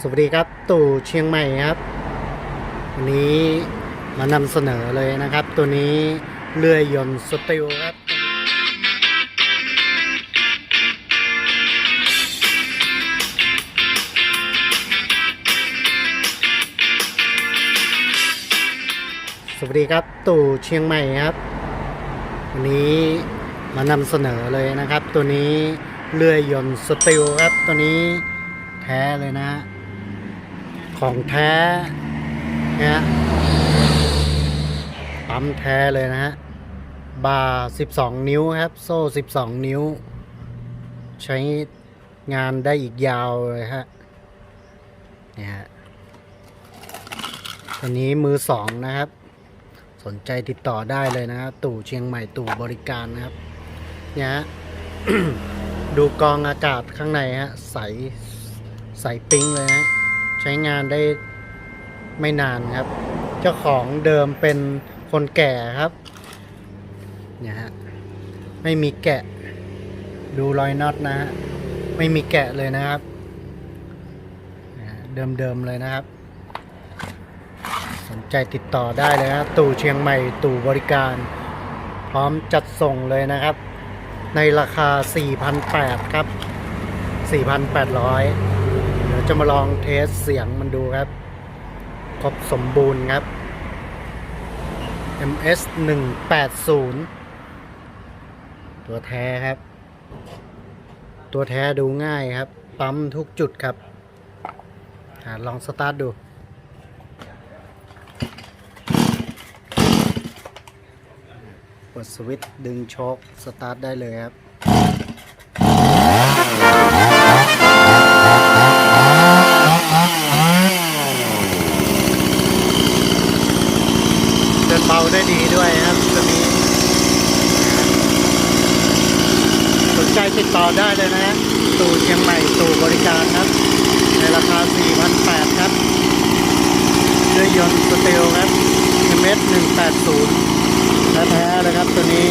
สวัสดีครับตู่เชียงใหม่ครับวันนี้มานำเสนอเลยนะครับ ตัวนี้เรือยยนต์สตีลครับสวัสดีครับตู่เชียงใหม่ครับวันนี้มานำเสนอเลยนะครับ ตัวนี้เรือยยนต์สตีลครับตัวนี้แท้เลยนะฮะ ของแท้นะฮะปั๊มแท้เลยนะฮะ บาร์12 นิ้วครับ โซ่ 12 นิ้ว ใช้งานได้อีกยาวเลยฮะเนี่ยฮะตัวนี้มือสองนะครับ สนใจติดต่อได้เลยนะครับตู่เชียงใหม่ตู่บริการนะครับ เนี่ยฮะ ดูกองอากาศข้างในฮะ ใส ใสปิ้งเลยฮะ ช้งานได้ไม่นานครับ เจ้าของเดิมเป็นคนแก่ครับเนี่ยฮะไม่มีแกะ ดูรอยน็อตนะฮะไม่มีแกะเลยนะครับ เดิมๆเลยนะครับ สนใจติดต่อได้เลยนะตู่เชียงใหม่ตู่บริการ พร้อมจัดส่งเลยนะครับ ในราคา 4,800 ครับ 4,800 ดี๋ยวจะมาลองเทสเสียงมันดูครับ ครบสมบูรณ์ครับ MS 180ตัวแท้ครับ ตัวแท้ดูง่ายครับ ปั๊มทุกจุดครับอลองสตาร์ทดูกดสวิตช์ดึงโชคสตาร์ทได้เลยครับ เบาได้ดีด้วยครับตัวนี้สนใจติดต่อได้เลยนะตู่เชียงใหม่ตู่บริการครับ ในราคา 4,800 ครับเครื่องยนต์สเตลครับเมตร180แท้ๆเลยครับตัวนี้